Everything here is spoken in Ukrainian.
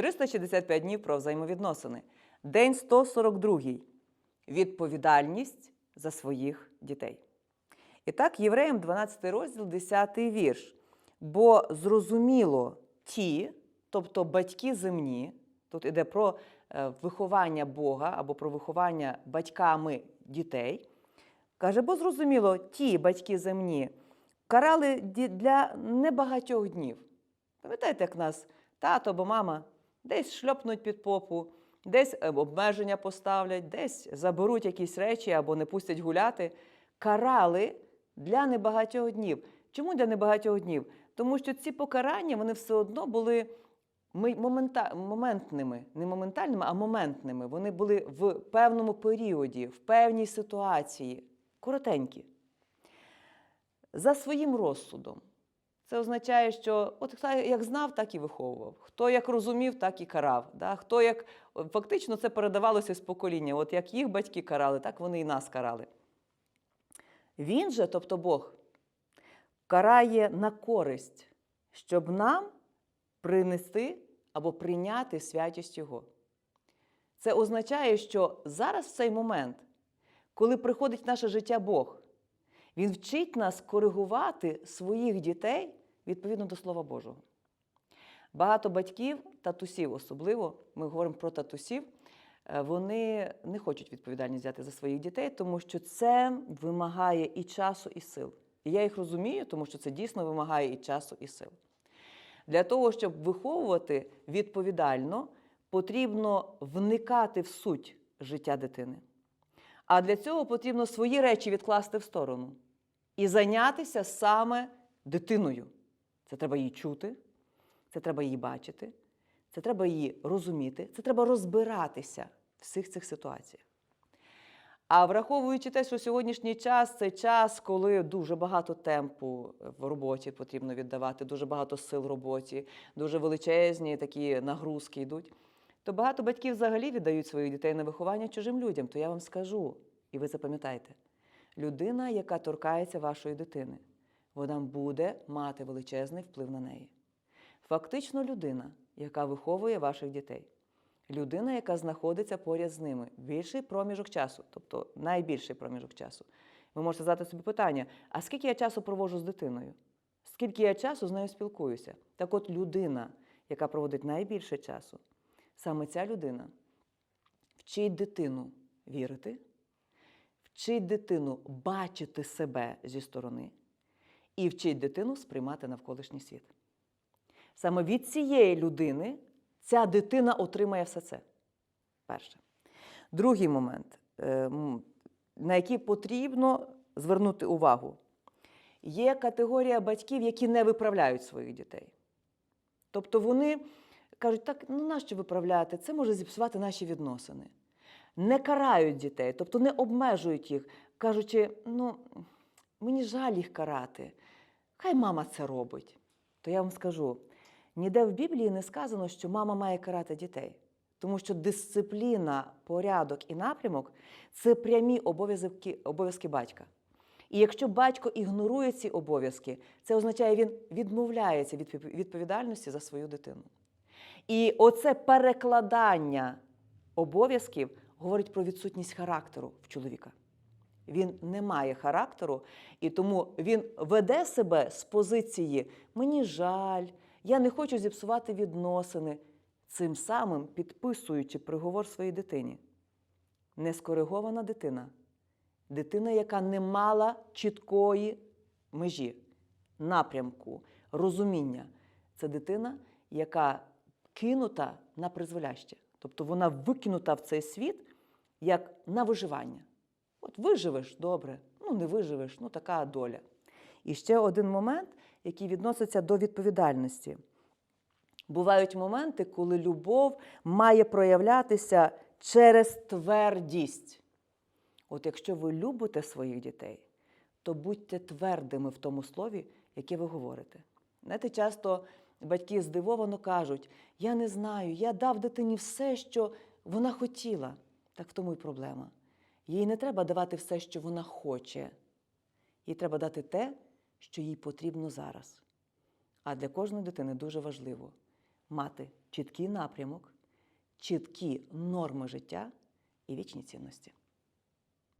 365 днів про взаємовідносини. День 142. Відповідальність за своїх дітей. І так, Євреям 12 розділ, 10 вірш. Бо зрозуміло ті, тобто батьки земні, тут іде про е, виховання Бога або про виховання батьками дітей. Каже, бо зрозуміло, ті батьки земні карали для небагатьох днів. Пам'ятаєте, як нас тато або мама десь шльопнуть під попу, десь е, обмеження поставлять, десь заберуть якісь речі або не пустять гуляти. Карали для небагатьох днів. Чому для небагатьох днів? Тому що ці покарання вони все одно були момента, моментними, не моментальними, а моментними. Вони були в певному періоді, в певній ситуації, коротенькі. За своїм розсудом. Це означає, що от як знав, так і виховував. Хто як розумів, так і карав. Да? Хто як фактично це передавалося з покоління. От як їх батьки карали, так вони і нас карали. Він же, тобто Бог, карає на користь, щоб нам принести або прийняти святість Його. Це означає, що зараз в цей момент, коли приходить в наше життя Бог, Він вчить нас коригувати своїх дітей відповідно до Слова Божого. Багато батьків, татусів особливо, ми говоримо про татусів, е, вони не хочуть відповідальність взяти за своїх дітей, тому що це вимагає і часу, і сил. І я їх розумію, тому що це дійсно вимагає і часу, і сил. Для того, щоб виховувати відповідально, потрібно вникати в суть життя дитини. А для цього потрібно свої речі відкласти в сторону і зайнятися саме дитиною. Це треба її чути, це треба її бачити, це треба її розуміти, це треба розбиратися в всіх цих ситуаціях. А враховуючи те, що сьогоднішній час це час, коли дуже багато темпу в роботі потрібно віддавати, дуже багато сил в роботі, дуже величезні такі нагрузки йдуть, то багато батьків взагалі віддають своїх дітей на виховання чужим людям. То я вам скажу, і ви запам'ятайте, людина, яка торкається вашої дитини, вона буде мати величезний вплив на неї. Фактично, людина, яка виховує ваших дітей, людина, яка знаходиться поряд з ними більший проміжок часу, тобто найбільший проміжок часу. Ви можете задати собі питання: а скільки я часу проводжу з дитиною? Скільки я часу з нею спілкуюся? Так от людина, яка проводить найбільше часу, саме ця людина вчить дитину вірити, вчить дитину бачити себе зі сторони і вчить дитину сприймати навколишній світ. Саме від цієї людини ця дитина отримає все це. Перше. Другий момент, е, на який потрібно звернути увагу. Є категорія батьків, які не виправляють своїх дітей. Тобто вони кажуть, так, ну нащо виправляти? Це може зіпсувати наші відносини. Не карають дітей, тобто не обмежують їх, кажучи, ну, мені жаль їх карати. Хай мама це робить. То я вам скажу: ніде в Біблії не сказано, що мама має карати дітей. Тому що дисципліна, порядок і напрямок це прямі обов'язки, обов'язки батька. І якщо батько ігнорує ці обов'язки, це означає, він відмовляється від відповідальності за свою дитину. І оце перекладання обов'язків говорить про відсутність характеру в чоловіка. Він не має характеру, і тому він веде себе з позиції мені жаль, я не хочу зіпсувати відносини, цим самим підписуючи приговор своїй дитині. Нескоригована дитина, дитина, яка не мала чіткої межі, напрямку, розуміння. Це дитина, яка кинута на призволяще. Тобто вона викинута в цей світ як на виживання. От виживеш добре, ну не виживеш, ну така доля. І ще один момент, який відноситься до відповідальності. Бувають моменти, коли любов має проявлятися через твердість. От якщо ви любите своїх дітей, то будьте твердими в тому слові, яке ви говорите. Знаєте, часто батьки здивовано кажуть: я не знаю, я дав дитині все, що вона хотіла. Так в тому і проблема. Їй не треба давати все, що вона хоче. Їй треба дати те, що їй потрібно зараз. А для кожної дитини дуже важливо мати чіткий напрямок, чіткі норми життя і вічні цінності.